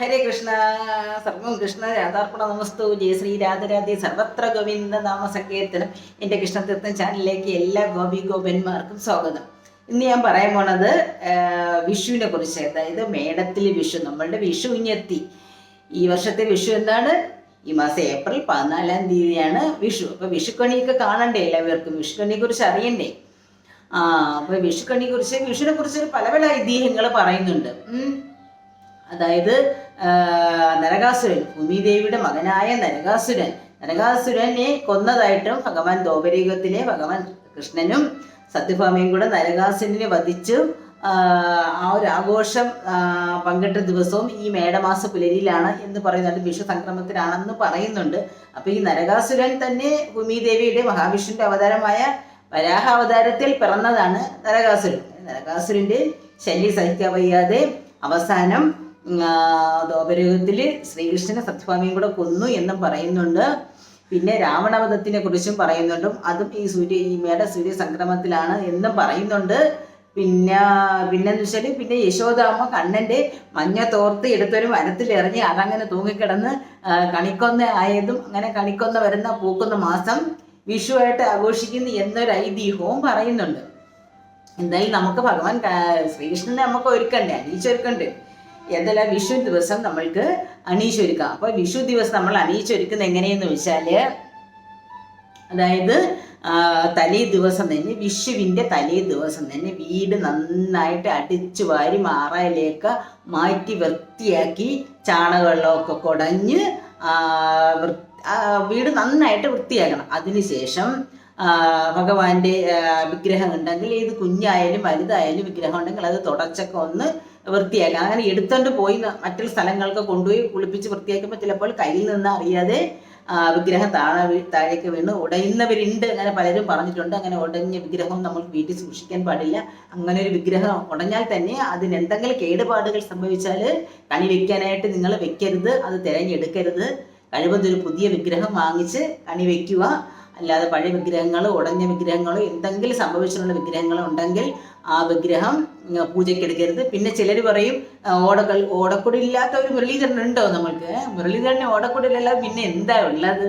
ഹരേ കൃഷ്ണ. സർവം കൃഷ്ണ. രാധാർപ്പണ നമസ്തു. ജയ ശ്രീ രാധരാധി സർവത്ര ഗോവിന്ദ നാമ സങ്കീർത്തനം. എന്റെ കൃഷ്ണതീർത്ഥം ചാനലിലേക്ക് എല്ലാ ഗോപി ഗോപന്മാർക്കും സ്വാഗതം. ഇന്ന് ഞാൻ പറയാൻ പോണത് വിഷുവിനെ കുറിച്ച്. അതായത് മേടത്തിൽ വിഷു. നമ്മളുടെ വിഷു ഇഞ്ഞെത്തി ഈ വർഷത്തെ വിഷു എന്താണ്? ഈ മാസം ഏപ്രിൽ പതിനാലാം തീയതിയാണ് വിഷു. അപ്പൊ വിഷുക്കണിയൊക്കെ കാണണ്ടേ എല്ലാവർക്കും? വിഷുക്കണിയെ കുറിച്ച് അറിയണ്ടേ? ആ അപ്പൊ വിഷുക്കണിയെ കുറിച്ച് വിഷുവിനെ കുറിച്ച് പല പല ഐതിഹ്യങ്ങൾ പറയുന്നുണ്ട്. അതായത് നരകാസുരൻ ഭൂമിദേവിയുടെ മകനായ നരകാസുരൻ. നരകാസുരനെ കൊന്നതായിട്ടും ഭഗവാൻ ദോപരീകത്തിലെ ഭഗവാൻ കൃഷ്ണനും സത്യഭാമയും കൂടെ നരകാസുരനെ വധിച്ചു. ആ, ഒരു ആഘോഷം പങ്കിട്ട ദിവസവും ഈ മേടമാസ പുലരിയിലാണ് എന്ന് പറയുന്നുണ്ട് വിഷു സംക്രമത്തിലാണെന്ന് പറയുന്നുണ്ട്. അപ്പൊ ഈ നരകാസുരൻ തന്നെ ഭൂമിദേവിയുടെ മഹാവിഷ്ണുവിന്റെ അവതാരമായ വരാഹ അവതാരത്തിൽ പിറന്നതാണ് നരകാസുരൻ. നരകാസുരന്റെ ശല്യം സഹിക്കാൻ വയ്യാതെ അവസാനം ദ്വാപരയുഗത്തിൽ ശ്രീകൃഷ്ണനെ സത്യഭാമിയും കൂടെ കൊന്നു എന്നും പറയുന്നുണ്ട്. പിന്നെ രാവണവധത്തിനെ കുറിച്ചും പറയുന്നുണ്ട്. അതും ഈ സൂര്യ ഈ മേട സൂര്യ സംക്രമത്തിലാണ് എന്നും പറയുന്നുണ്ട്. പിന്നെ പിന്നെന്ന് വെച്ചാൽ പിന്നെ യശോദാമ്മ കണ്ണന്റെ മഞ്ഞ തോർത്ത് എടുത്തൊരു മരത്തിൽ ഇറങ്ങി അതങ്ങനെ തൂങ്ങിക്കിടന്ന് കണിക്കൊന്ന ആയതും അങ്ങനെ കണിക്കൊന്ന വരുന്ന പൂക്കുന്ന മാസം വിഷുവായിട്ട് ആഘോഷിക്കുന്നു എന്നൊരു ഐതിഹ്യവും പറയുന്നുണ്ട്. എന്തായാലും നമുക്ക് ഭഗവാൻ ശ്രീകൃഷ്ണനെ നമുക്ക് ഒരുക്കണ്ടേ? അണീച്ചൊരുക്കണ്ടേ എന്തെല്ലാം വിഷു ദിവസം നമ്മൾക്ക് അണീച്ചൊരുക്കാം അപ്പൊ വിഷു ദിവസം നമ്മൾ അണീച്ചൊരുക്കുന്നത് എങ്ങനെയെന്ന് വെച്ചാൽ അതായത് തലേ ദിവസം തന്നെ വിഷുവിന്റെ തലേ ദിവസം തന്നെ വീട് നന്നായിട്ട് അടിച്ചു വാരി മാറയിലേക്ക് മാറ്റി വൃത്തിയാക്കി ചാണകവെള്ളമൊക്കെ കുടഞ്ഞ് വീട് നന്നായിട്ട് വൃത്തിയാക്കണം. അതിനുശേഷം ഭഗവാന്റെ വിഗ്രഹം ഉണ്ടെങ്കിൽ ഏത് കുഞ്ഞായാലും വലുതായാലും വിഗ്രഹം ഉണ്ടെങ്കിൽ അത് തുടച്ചൊക്കെ ഒന്ന് വൃത്തിയാക്കണം. അങ്ങനെ എടുത്തോണ്ട് പോയി മറ്റു മറ്റുള്ള സ്ഥലങ്ങൾക്ക് കൊണ്ടുപോയി കുളിപ്പിച്ച് വൃത്തിയാക്കുമ്പോൾ ചിലപ്പോൾ കയ്യിൽ നിന്ന് അറിയാതെ വിഗ്രഹം താഴെ താഴേക്ക് വീണ് ഉടയുന്നവരുണ്ട് അങ്ങനെ പലരും പറഞ്ഞിട്ടുണ്ട്. അങ്ങനെ ഉടഞ്ഞ വിഗ്രഹം നമ്മൾ വീട്ടിൽ സൂക്ഷിക്കാൻ പാടില്ല. അങ്ങനെ ഒരു വിഗ്രഹം ഉടഞ്ഞാൽ തന്നെ അതിന് എന്തെങ്കിലും കേടുപാടുകൾ സംഭവിച്ചാൽ കണി വെക്കാനായിട്ട് നിങ്ങൾ വെക്കരുത്. അത് തിരഞ്ഞെടുക്കരുത്. കഴിവതൊരു പുതിയ വിഗ്രഹം വാങ്ങിച്ച് കണി വെക്കുക. അല്ലാതെ പഴയ വിഗ്രഹങ്ങൾ ഉടഞ്ഞ വിഗ്രഹങ്ങളോ എന്തെങ്കിലും സംഭവിച്ചിട്ടുള്ള വിഗ്രഹങ്ങൾ ഉണ്ടെങ്കിൽ ആ വിഗ്രഹം പൂജയ്ക്കെടുക്കരുത് പിന്നെ ചിലർ പറയും ഓടകൾ ഓടക്കുടില്ലാത്ത ഒരു മുരളീധരൻ ഉണ്ടോ നമ്മൾക്ക്? മുരളീധരനെ ഓടക്കുടിലല്ല പിന്നെ എന്താ ഉള്ളത്?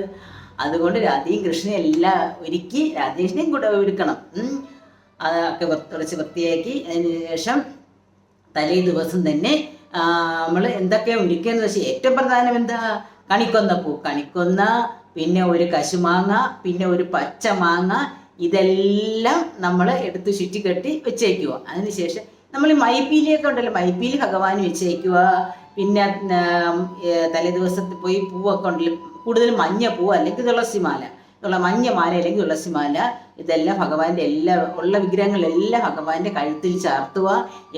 അതുകൊണ്ട് രാധയും കൃഷ്ണയും എല്ലാം ഒരുക്കി രാധേഷിനെയും കൂടെ ഒരുക്കണം. അതൊക്കെ കുറച്ച് വൃത്തിയാക്കി. അതിന് ശേഷം തലേ ദിവസം തന്നെ നമ്മൾ എന്തൊക്കെ ഒരുക്കുകയെന്ന് വെച്ചാൽ ഏറ്റവും പ്രധാനം എന്താ? കണിക്കൊന്ന പൂ കണിക്കൊന്ന പിന്നെ ഒരു കശുമാങ്ങ പിന്നെ ഒരു പച്ച മാങ്ങ ഇതെല്ലാം നമ്മൾ എടുത്ത് ചുറ്റിക്കെട്ടി വെച്ചേക്കുക അതിനുശേഷം നമ്മൾ മൈപ്പീലിയൊക്കെ ഉണ്ടല്ലോ മൈപ്പീലി ഭഗവാൻ വെച്ചേക്കുക പിന്നെ തലേ ദിവസത്തിൽ പോയി പൂവൊക്കെ ഉണ്ടല്ലോ കൂടുതൽ മഞ്ഞ പൂവ് അല്ലെങ്കിൽ തുളസിമാല. ഉള്ള മഞ്ഞ മാല അല്ലെങ്കിൽ തുളസിമാല. ഇതെല്ലാം ഭഗവാന്റെ എല്ലാ ഉള്ള വിഗ്രഹങ്ങളെല്ലാം ഭഗവാന്റെ കഴുത്തിൽ ചാർത്തുക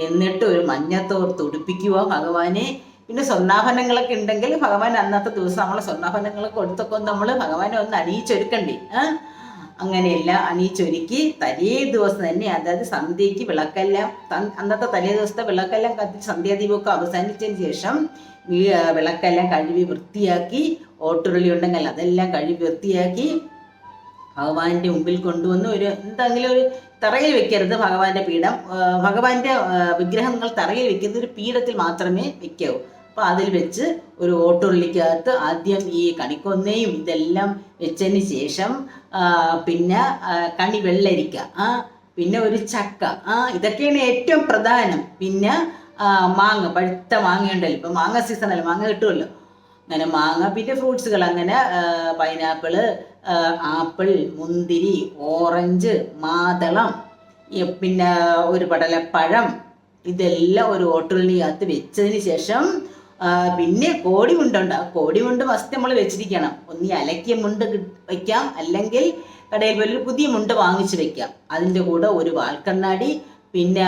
എന്നിട്ട് ഒരു മഞ്ഞത്തോർത്ത് ഉടുപ്പിക്കുക ഭഗവാനെ. പിന്നെ സ്വർണാഭരണങ്ങളൊക്കെ ഉണ്ടെങ്കിൽ ഭഗവാൻ അന്നത്തെ ദിവസം നമ്മൾ സ്വർണാഭരണങ്ങൾ കൊടുത്തൊക്കെ നമ്മൾ ഭഗവാനെ ഒന്ന് അണിയിച്ചൊരുക്കണ്ടേ? ആ? അങ്ങനെയല്ല അണിയിച്ചൊരുക്കി തലേ ദിവസം തന്നെ അതായത് സന്ധ്യയ്ക്ക് വിളക്കെല്ലാം അന്നത്തെ തലേ ദിവസത്തെ വിളക്കെല്ലാം കത്തി സന്ധ്യാദീപമൊക്കെ അവസാനിച്ചതിന് ശേഷം വിളക്കെല്ലാം കഴുകി വൃത്തിയാക്കി ഓട്ടുരുളി ഉണ്ടെങ്കിൽ അതെല്ലാം കഴുകി വൃത്തിയാക്കി ഭഗവാന്റെ മുമ്പിൽ കൊണ്ടുവന്ന് ഒരു എന്തെങ്കിലും ഒരു തറയിൽ വെക്കരുത് ഭഗവാന്റെ പീഠം. ഭഗവാന്റെ വിഗ്രഹങ്ങൾ തറയിൽ വെക്കുന്ന ഒരു പീഠത്തിൽ മാത്രമേ വെക്കാവൂ. അപ്പൊ അതിൽ വെച്ച് ഒരു ഓട്ടുള്ളിക്കകത്ത് ആദ്യം ഈ കണിക്കൊന്നയും ഇതെല്ലാം വെച്ചതിന് ശേഷം പിന്നെ കണി വെള്ളരിക്ക ആ പിന്നെ ഒരു ചക്ക ആ ഇതൊക്കെയാണ് ഏറ്റവും പ്രധാനം. പിന്നെ മാങ്ങ പഴുത്ത മാങ്ങ ഉണ്ടല്ലോ ഇപ്പൊ മാങ്ങ സീസൺ അല്ലേ മാങ്ങ കിട്ടുമല്ലോ. അങ്ങനെ മാങ്ങ പിന്നെ ഫ്രൂട്ട്സുകൾ അങ്ങനെ പൈനാപ്പിൾ ആപ്പിൾ മുന്തിരി ഓറഞ്ച് മാതളം പിന്നെ ഒരു പടലപ്പഴം ഇതെല്ലാം ഒരു ഓട്ടുള്ളിക്കകത്ത് വെച്ചതിന് ശേഷം പിന്നെ കോടിമുണ്ടുണ്ട് ആ കോടിമുണ്ട് മസ്റ്റ് നമ്മൾ വെച്ചിരിക്കണം. ഒന്ന് അലക്കിയ മുണ്ട് വയ്ക്കാം അല്ലെങ്കിൽ കടയിൽ പോയി ഒരു പുതിയ മുണ്ട് വാങ്ങിച്ചു വെക്കാം. അതിന്റെ കൂടെ ഒരു വാൽക്കണ്ണാടി പിന്നെ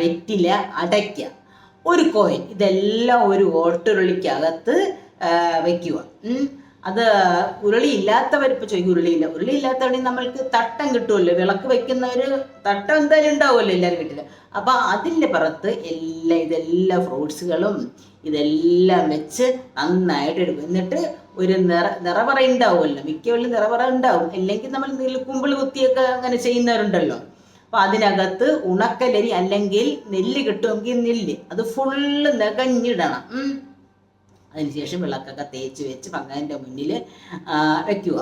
വെറ്റില അടയ്ക്ക. ഒരു കോയിൻ ഇതെല്ലാം ഒരു ഓട്ടുരുളിക്കകത്ത് വയ്ക്കുക. അത് ഉരുളി ഇല്ലാത്തവർ ഇപ്പൊ ചോദിക്കും ഉരുളിയില്ല ഉരുളി ഇല്ലാത്തവണി നമ്മൾക്ക് തട്ടം കിട്ടുമല്ലോ വിളക്ക് വെക്കുന്നവര് തട്ടം എന്തായാലും ഉണ്ടാവുമല്ലോ എല്ലാവരും കിട്ടില്ല അപ്പൊ അതിന്റെ പുറത്ത് എല്ലാ ഇതെല്ലാ ഫ്രൂട്ട്സുകളും ഇതെല്ലാം വെച്ച് നന്നായിട്ട് എടുക്കും. എന്നിട്ട് ഒരു നിറ നിറവറ ഉണ്ടാവുമല്ലോ മിക്കവരിലും നിറവറ ഉണ്ടാവും. അല്ലെങ്കിൽ നമ്മൾ കുമ്പിൾ കുത്തിയൊക്കെ അങ്ങനെ ചെയ്യുന്നവരുണ്ടല്ലോ. അപ്പൊ അതിനകത്ത് ഉണക്കലരി അല്ലെങ്കിൽ നെല്ല് കിട്ടുമെങ്കിൽ നെല്ല് അത് ഫുള്ള് നികഞ്ഞിടണം. അതിനുശേഷം വിളക്കൊക്കെ തേച്ച് വെച്ച് ഭഗവാന്റെ മുന്നിൽ വയ്ക്കുക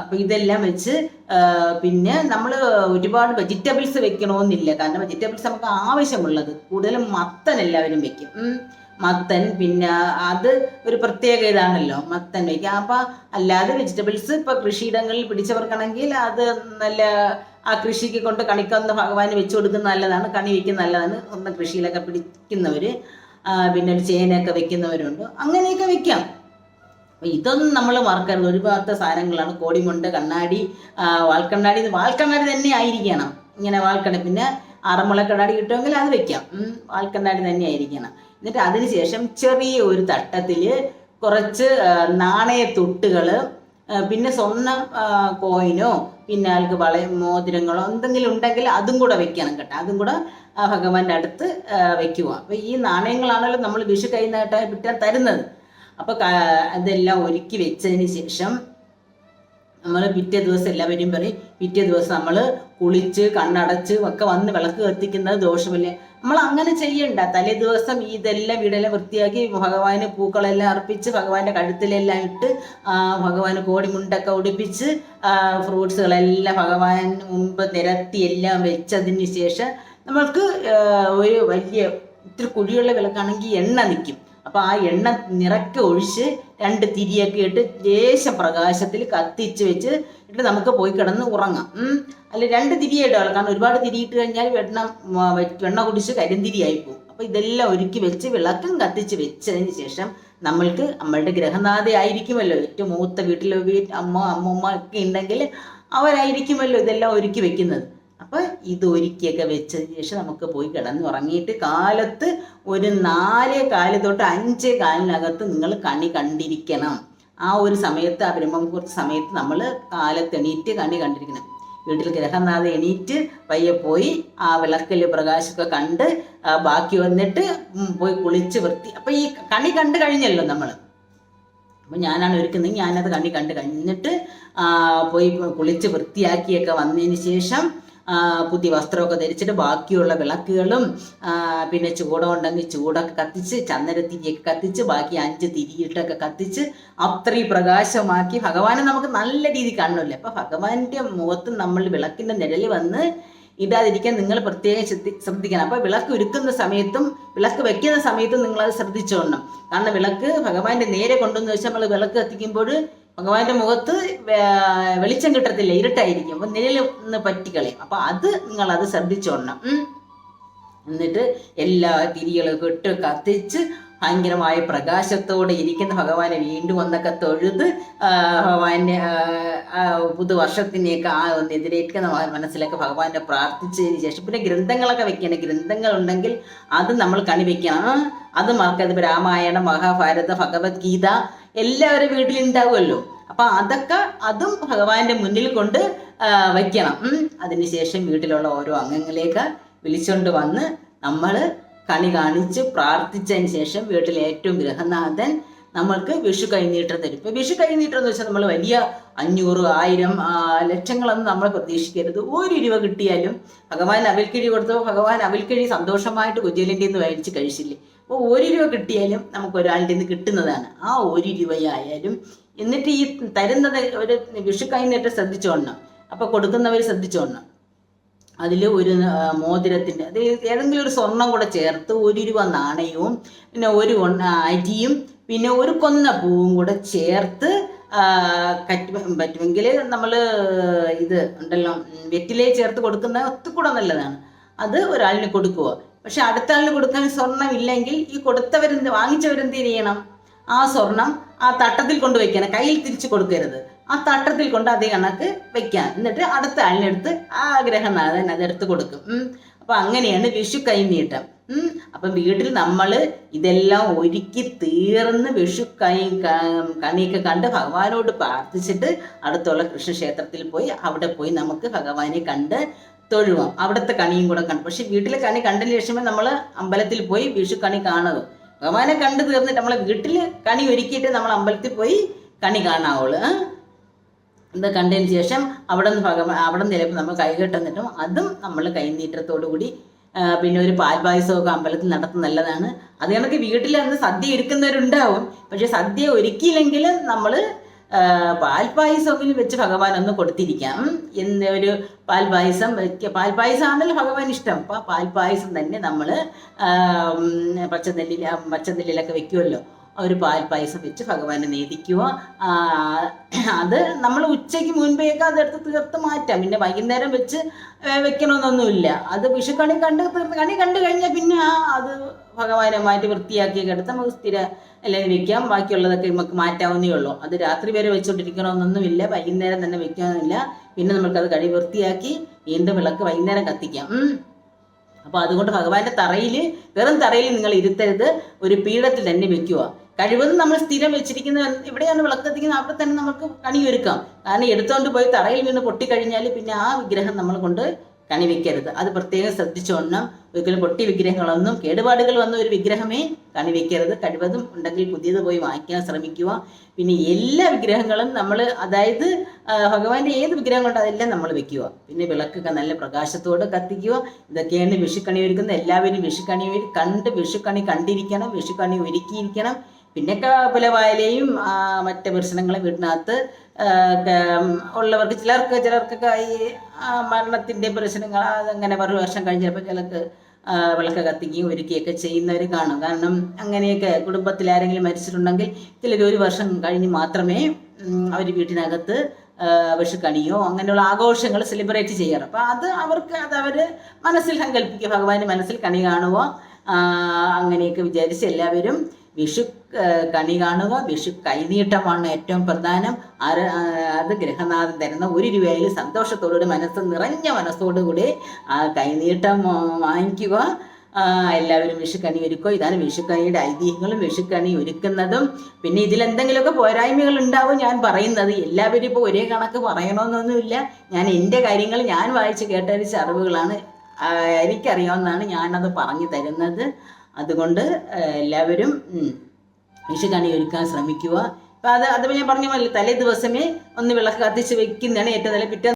അപ്പം ഇതെല്ലാം വെച്ച് പിന്നെ നമ്മൾ ഒരുപാട് വെജിറ്റബിൾസ് വെക്കണമെന്നില്ല. കാരണം വെജിറ്റബിൾസ് നമുക്ക് ആവശ്യമുള്ളത്. കൂടുതലും മത്തൻ എല്ലാവരും വെക്കും. മത്തൻ പിന്നെ അത് ഒരു പ്രത്യേക ഇതാണല്ലോ മത്തൻ വയ്ക്കുക അപ്പം അല്ലാതെ വെജിറ്റബിൾസ് ഇപ്പോൾ കൃഷിയിടങ്ങളിൽ പിടിച്ചവർക്കാണെങ്കിൽ അത് നല്ല ആ കൃഷിക്ക് കൊണ്ട് കണിക്കൊന്ന് ഭഗവാന് വെച്ചു കൊടുക്കുന്നത് നല്ലതാണ് കണി വയ്ക്കുന്നത് നല്ലതാണ്. ഒന്ന് കൃഷിയിലൊക്കെ പിടിക്കുന്നവർ പിന്നെ ഒരു ചേനയൊക്കെ വെക്കുന്നവരുണ്ട്. അങ്ങനെയൊക്കെ വെക്കാം. ഇതൊന്നും നമ്മൾ മറക്കരുത്. ഒരുപാട് സാധനങ്ങളാണ്. കോടിമുണ്ട് കണ്ണാടി വാൽക്കണ്ണാടി. വാൽക്കണ്ണാടി തന്നെ ആയിരിക്കണം. ഇങ്ങനെ വാൽക്കണ്ണ പിന്നെ ആറന്മുള കണ്ണാടി കിട്ടുമെങ്കിൽ അത് വെക്കാം. വാൽക്കണ്ണാടി തന്നെ ആയിരിക്കണം. എന്നിട്ട് അതിനുശേഷം ചെറിയ ഒരു തട്ടത്തിൽ കുറച്ച് നാണയ തൊട്ടുകൾ പിന്നെ സ്വർണം കോയിനോ പിന്നെ ആൾക്ക് വളയം മോതിരങ്ങളോ എന്തെങ്കിലും ഉണ്ടെങ്കിൽ അതും കൂടെ വെക്കണം കേട്ടോ. അതും കൂടെ ആ, ഭഗവാന്റെ അടുത്ത് വെക്കുക. അപ്പോൾ ഈ നാണയങ്ങളാണല്ലോ നമ്മൾ വിഷു കൈനായിട്ടായി വിട്ടാൽ തരുന്നത്. അപ്പോൾ അതെല്ലാം ഒരുക്കി വെച്ചതിന് ശേഷം നമ്മൾ പിറ്റേ ദിവസം എല്ലാവരും പറയും പിറ്റേ ദിവസം നമ്മൾ കുളിച്ച് കണ്ണടച്ച് ഒക്കെ വന്ന് വിളക്ക് കത്തിക്കുന്നത് ദോഷമില്ല. നമ്മൾ അങ്ങനെ ചെയ്യണ്ട. തലേ ദിവസം ഇതെല്ലാം വീടെല്ലാം വൃത്തിയാക്കി ഭഗവാന് പൂക്കളെല്ലാം അർപ്പിച്ച് ഭഗവാന്റെ കഴുത്തിലെല്ലാം ഇട്ട് ആ, ഭഗവാന് കോടിമുണ്ടൊക്കെ ഉടുപ്പിച്ച് ഫ്രൂട്ട്സുകളെല്ലാം ഭഗവാൻ മുമ്പ് നിരത്തി എല്ലാം വെച്ചതിന് ശേഷം നമ്മൾക്ക് ഒരു വലിയ ഇത്തിരി കുഴിയുള്ള വിളക്കാണെങ്കിൽ എണ്ണ നിൽക്കും. അപ്പോൾ ആ എണ്ണ നിറക്കെ ഒഴിച്ച് രണ്ട് തിരിയൊക്കെ ഇട്ട് ലേശം പ്രകാശത്തിൽ കത്തിച്ച് വെച്ച് ഇട്ട് നമുക്ക് പോയി കിടന്ന് ഉറങ്ങാം. അല്ല രണ്ട് തിരിയായിട്ട് കാരണം ഒരുപാട് തിരിയിട്ട് കഴിഞ്ഞാൽ വെണ്ണ വെണ്ണ കുടിച്ച് കരിന്തിരിയായി പോകും. അപ്പോൾ ഇതെല്ലാം ഒരുക്കി വെച്ച് വിളക്കും കത്തിച്ച് വെച്ചതിന് ശേഷം നമ്മൾക്ക് നമ്മളുടെ ഗ്രഹനാഥയായിരിക്കുമല്ലോ ഏറ്റവും മൂത്ത വീട്ടിലെ അമ്മ അമ്മൂമ്മ ഒക്കെ ഉണ്ടെങ്കിൽ അവരായിരിക്കുമല്ലോ ഇതെല്ലാം ഒരുക്കി വെക്കുന്നത്. അപ്പോൾ ഇത് ഒരുക്കിയൊക്കെ വെച്ചതിന് ശേഷം നമുക്ക് പോയി കിടന്നുറങ്ങിയിട്ട് കാലത്ത് ഒരു നാല് കാൽ തൊട്ട് അഞ്ച് കാലിനകത്ത് നിങ്ങൾ കണി കണ്ടിരിക്കണം. ആ ഒരു സമയത്ത് ആ ബ്രഹ്മമുഹൂർത്ത സമയത്ത് നമ്മൾ കാലത്ത് എണീറ്റ് കണി കണ്ടിരിക്കണം. വീട്ടിൽ ഗ്രഹനാഥ എണീറ്റ് പയ്യെ പോയി ആ വിളക്കിൽ പ്രകാശമൊക്കെ കണ്ട് ബാക്കി വന്നിട്ട് പോയി കുളിച്ച് വൃത്തി. അപ്പോൾ ഈ കണി കണ്ടു കഴിഞ്ഞല്ലോ നമ്മൾ. അപ്പം ഞാനാണ് ഒരുക്കുന്നത് ഞാനത് കണി കണ്ട് കഴിഞ്ഞിട്ട് പോയി കുളിച്ച് വൃത്തിയാക്കിയൊക്കെ വന്നതിന് ശേഷം പുതിയ വസ്ത്രമൊക്കെ ധരിച്ചിട്ട് ബാക്കിയുള്ള വിളക്കുകളും പിന്നെ ചൂടമുണ്ടെങ്കിൽ ചൂടൊക്കെ കത്തിച്ച് ചന്ദനത്തിരിയൊക്കെ കത്തിച്ച് ബാക്കി അഞ്ച് തിരിയിട്ടൊക്കെ കത്തിച്ച് അത്രയും പ്രകാശമാക്കി ഭഗവാനെ നമുക്ക് നല്ല രീതിയിൽ കാണണമല്ലോ? അപ്പം ഭഗവാന്റെ മുഖത്ത് നമ്മൾ വിളക്കിന്റെ നിഴലിൽ വന്ന് ഇടാതിരിക്കാൻ നിങ്ങൾ പ്രത്യേകം ശ്രദ്ധി ശ്രദ്ധിക്കണം. അപ്പോൾ വിളക്ക് ഒരുക്കുന്ന സമയത്തും വിളക്ക് വെക്കുന്ന സമയത്തും നിങ്ങൾ അത് ശ്രദ്ധിച്ചോണം. കാരണം വിളക്ക് ഭഗവാന്റെ നേരെ കൊണ്ടുവന്ന് വെച്ചാൽ നമ്മൾ വിളക്ക് കത്തിക്കുമ്പോൾ ഭഗവാന്റെ മുഖത്ത് വെളിച്ചം കിട്ടത്തില്ല ഇരുട്ടായിരിക്കും. അപ്പം നിഴൽ ഒന്ന് പറ്റിക്കളയും. അപ്പം അത് നിങ്ങൾ അത് ശ്രദ്ധിച്ചോണം. എന്നിട്ട് എല്ലാ തിരികളും ഇട്ട് കത്തിച്ച് ഭയങ്കരമായ പ്രകാശത്തോടെ ഇരിക്കുന്ന ഭഗവാനെ വീണ്ടും ഒന്നൊക്കെ തൊഴുത് ഭഗവാന്റെ പുതുവർഷത്തിനെയൊക്കെ ആ ഒന്ന് എതിരേൽക്കുന്ന മനസ്സിലൊക്കെ ഭഗവാനെ പ്രാർത്ഥിച്ചതിന് ശേഷം. പിന്നെ ഗ്രന്ഥങ്ങളൊക്കെ വെക്കണം. ഗ്രന്ഥങ്ങൾ ഉണ്ടെങ്കിൽ അത് നമ്മൾ കണിവെക്കണം അത് മറക്കരുത്. രാമായണം മഹാഭാരത ഭഗവത്ഗീത എല്ലാവരും വീട്ടിലുണ്ടാവുമല്ലോ. അപ്പൊ അതൊക്കെ അതും ഭഗവാന്റെ മുന്നിൽ കൊണ്ട് വയ്ക്കണം. അതിനുശേഷം വീട്ടിലുള്ള ഓരോ അംഗങ്ങളെയൊക്കെ വിളിച്ചുകൊണ്ട് വന്ന് നമ്മൾ കണി കാണിച്ച് പ്രാർത്ഥിച്ചതിന് ശേഷം വീട്ടിലെ ഏറ്റവും ഗൃഹനാഥൻ നമ്മൾക്ക് വിഷു കൈനീട്ടം തരും. ഇപ്പൊ വിഷു കൈനീട്ടം എന്ന് വെച്ചാൽ നമ്മൾ വലിയ അഞ്ഞൂറ് ആയിരം ലക്ഷങ്ങളൊന്നും നമ്മൾ പ്രതീക്ഷിക്കരുത്. ഒരു രൂപ കിട്ടിയാലും ഭഗവാൻ അവൽക്കിഴി കൊടുത്തോ ഭഗവാൻ അവൽക്കിഴി സന്തോഷമായിട്ട് കുജലിന്റെ നിന്ന് മേടിച്ച് കഴിച്ചില്ലേ? അപ്പോൾ ഒരു രൂപ കിട്ടിയാലും നമുക്ക് ഒരാളുടെ നിന്ന് കിട്ടുന്നതാണ്. ആ ഒരു രൂപയായാലും എന്നിട്ട് ഈ തരുന്നത് ഒരു വിഷു കൈനീട്ടം ശ്രദ്ധിച്ചോണം അപ്പോൾ കൊടുക്കുന്നവർ ശ്രദ്ധിച്ചോണം അതിൽ ഒരു മോതിരത്തിന്റെ അത് ഏതെങ്കിലും ഒരു സ്വർണം കൂടെ ചേർത്ത് ഒരു രൂപ നാണയവും പിന്നെ ഒരു അരിയും പിന്നെ ഒരു കൊന്ന പൂവും കൂടെ ചേർത്ത് പറ്റുമെങ്കിൽ നമ്മൾ ഇത് ഉണ്ടല്ലോ വെറ്റിലേ ചേർത്ത് കൊടുക്കുന്ന ഒത്തുകൂടെ നല്ലതാണ്. അത് ഒരാളിന് കൊടുക്കുക പക്ഷെ അടുത്ത ആളിന് കൊടുക്കാൻ സ്വർണം ഇല്ലെങ്കിൽ ഈ കൊടുത്തവരെന്ത് വാങ്ങിച്ചവരെന്ത് ചെയ്യണം? ആ സ്വർണം ആ തട്ടത്തിൽ കൊണ്ട് വെക്കണം. കയ്യിൽ തിരിച്ചു കൊടുക്കരുത്. ആ തട്ടത്തിൽ കൊണ്ട് അതേ കണക്ക് വെക്കാം. എന്നിട്ട് അടുത്ത ആളിനെടുത്ത് ആ ഗ്രഹനാഥൻ അതെടുത്ത് കൊടുക്കും. അപ്പൊ അങ്ങനെയാണ് വിഷു കൈനീട്ടം. അപ്പം വീട്ടിൽ നമ്മൾ ഇതെല്ലാം ഒരുക്കി തീർന്ന് വിഷു ക- കണിയൊക്കെ കണ്ട് ഭഗവാനോട് പ്രാർത്ഥിച്ചിട്ട് അടുത്തുള്ള കൃഷ്ണക്ഷേത്രത്തിൽ പോയി അവിടെ പോയി നമുക്ക് ഭഗവാനെ കണ്ട് തൊഴുവാം. അവിടുത്തെ കണിയും കൂടെ കണ്ടു. പക്ഷെ വീട്ടിലെ കണി കണ്ടതിന് ശേഷമേ നമ്മൾ അമ്പലത്തിൽ പോയി വിഷു കണി കാണുക ഭഗവാനെ കണ്ടു തീർന്നിട്ട് നമ്മളെ വീട്ടിൽ കണി ഒരുക്കിയിട്ട് നമ്മൾ അമ്പലത്തിൽ പോയി കണി കാണാവുള്ളൂ? ഇത് കണ്ടതിന് ശേഷം അവിടെ നിന്ന് ഭഗവാൻ അവിടെ നിന്ന് ചിലപ്പോൾ നമ്മൾ കൈകെട്ടെന്നിട്ടും അതും നമ്മൾ കൈനീട്ടത്തോടു കൂടി പിന്നെ ഒരു പാൽപായസമൊക്കെ അമ്പലത്തിൽ നടത്തുന്ന നല്ലതാണ്. അത് കണക്ക് വീട്ടിൽ അന്ന് സദ്യ ഒരുക്കുന്നവരുണ്ടാവും. പക്ഷെ സദ്യ ഒരുക്കിയില്ലെങ്കിൽ നമ്മൾ പാൽപായസമെങ്കിലും വെച്ച് ഭഗവാൻ ഒന്ന് കൊടുത്തിരിക്കാം. എന്ന ഒരു പാൽപായസം പാൽപായസമാണല്ലോ ഭഗവാൻ ഇഷ്ടം. അപ്പോൾ പാൽപായസം തന്നെ നമ്മൾ പച്ചനെല്ലിൽ പച്ചനെല്ലിലൊക്കെ വെക്കുമല്ലോ ഒരു പാൽ പായസം വെച്ച് ഭഗവാനെ നേദിക്കുക അത് നമ്മൾ ഉച്ചയ്ക്ക് മുൻപേക്ക് അതെടുത്ത് തീർത്ത് മാറ്റാം. പിന്നെ വൈകുന്നേരം വെച്ച് വെക്കണമെന്നൊന്നുമില്ല അത് വിഷുക്കണി കണ്ട് തീർത്ത് കണി കണ്ടു കഴിഞ്ഞാൽ പിന്നെ അത് ഭഗവാനെ മാറ്റി വൃത്തിയാക്കിയൊക്കെ എടുത്ത് നമുക്ക് സ്ഥിര അല്ലെങ്കിൽ വെക്കാം. ബാക്കിയുള്ളതൊക്കെ നമുക്ക് മാറ്റാവുന്നേ ഉള്ളൂ. അത് രാത്രി വരെ വെച്ചുകൊണ്ടിരിക്കണമെന്നൊന്നുമില്ല വൈകുന്നേരം തന്നെ വെക്കാനില്ല പിന്നെ നമുക്കത് കഴി വൃത്തിയാക്കി വീണ്ടും വിളക്ക് വൈകുന്നേരം കത്തിക്കാം. അപ്പൊ അപ്പോൾ അതുകൊണ്ട് ഭഗവാന്റെ തറയിൽ വെറും തറയിൽ നിങ്ങൾ ഇരുത്തരുത്. ഒരു പീഠത്തിൽ തന്നെ വെക്കുക. കഴിവതും നമ്മൾ സ്ഥിരം വെച്ചിരിക്കുന്ന എവിടെയാണ് വിളക്ക് കത്തിക്കുന്നത് അവിടെ തന്നെ നമുക്ക് കണി ഒരുക്കാം കാരണം എടുത്തുകൊണ്ട് പോയി തറയിൽ വീണ് പൊട്ടിക്കഴിഞ്ഞാൽ പിന്നെ ആ വിഗ്രഹം നമ്മൾ കൊണ്ട് കണി വെക്കരുത്. അത് പ്രത്യേകം ശ്രദ്ധിച്ചോണം. ഒരിക്കലും പൊട്ടി വിഗ്രഹങ്ങളൊന്നും കേടുപാടുകൾ വന്ന ഒരു വിഗ്രഹമേ കണി വെക്കരുത്. കഴിവതും ഉണ്ടെങ്കിൽ പുതിയത് പോയി വാങ്ങിക്കാൻ ശ്രമിക്കുക. പിന്നെ എല്ലാ വിഗ്രഹങ്ങളും നമ്മൾ അതായത് ഭഗവാന്റെ ഏത് വിഗ്രഹം കൊണ്ട് അതെല്ലാം നമ്മൾ വെക്കുക. പിന്നെ വിളക്കൊക്കെ നല്ല പ്രകാശത്തോടെ കത്തിക്കുക. ഇതൊക്കെയാണ് വിഷുക്കണി ഒരുക്കുന്നത്. എല്ലാവരും വിഷുക്കണി കണ്ട് വിഷുക്കണി കണ്ടിരിക്കണം. വിഷുക്കണി ഒരുക്കിയിരിക്കണം. പിന്നെ പുലവായാലെയും മറ്റ് പ്രശ്നങ്ങളും വീട്ടിനകത്ത് ഉള്ളവർക്ക് ചിലർക്ക് ചിലർക്കൊക്കെ ഈ മരണത്തിന്റെ പ്രശ്നങ്ങൾ അതങ്ങനെ ഒരു വർഷം കഴിഞ്ഞ് ചിലപ്പോൾ ചിലർക്ക് വിളക്ക് കത്തിക്കുകയും ഒരുക്കുകയൊക്കെ ചെയ്യുന്നവർ കാണും. കാരണം അങ്ങനെയൊക്കെ കുടുംബത്തിൽ ആരെങ്കിലും മരിച്ചിട്ടുണ്ടെങ്കിൽ ചിലർ ഒരു വർഷം കഴിഞ്ഞ് മാത്രമേ അവർ വീട്ടിനകത്ത് വിഷുക്കണിയോ അങ്ങനെയുള്ള ആഘോഷങ്ങൾ സെലിബ്രേറ്റ് ചെയ്യാറ്. അപ്പോൾ അത് അവർക്ക് അത് അവർ മനസ്സിൽ സങ്കല്പിക്കുക ഭഗവാന്റെ മനസ്സിൽ കണി കാണുവോ? അങ്ങനെയൊക്കെ വിചാരിച്ച് എല്ലാവരും വിഷു കണി കാണുക വിഷു കൈനീട്ടമാണ് ഏറ്റവും പ്രധാനം. ആര് അത് ഗൃഹനാഥൻ തരുന്ന ഒരു രൂപയിൽ സന്തോഷത്തോടുകൂടി മനസ്സ് നിറഞ്ഞ മനസ്സോടുകൂടി ആ കൈനീട്ടം വാങ്ങിക്കുക. എല്ലാവരും വിഷുക്കണി ഒരുക്കുക. ഇതാണ് വിഷുക്കണിയുടെ ഐതിഹ്യങ്ങളും. വിഷുക്കണി ഒരുക്കുന്നതും പിന്നെ ഇതിലെന്തെങ്കിലുമൊക്കെ പോരായ്മകൾ ഉണ്ടാവും ഞാൻ പറയുന്നത്. എല്ലാവരും ഇപ്പോൾ ഒരേ കണക്ക് പറയണമെന്നൊന്നുമില്ല ഞാൻ എന്റെ കാര്യങ്ങൾ ഞാൻ വായിച്ച് കേട്ടരിച്ച അറിവുകളാണ് ആ, എനിക്കറിയാവുന്നതാണ് ഞാനത് പറഞ്ഞു തരുന്നത്. അതുകൊണ്ട് എല്ലാവരും വിഷുക്കണി ഒരുക്കാൻ ശ്രമിക്കുക. അപ്പോൾ അത് അത് ഞാൻ പറഞ്ഞ പോലെ തലേ ദിവസമേ ഒന്ന് വിളക്ക് കത്തിച്ച് വെക്കുന്നതാണ് ഏറ്റവും നല്ല പിറ്റേ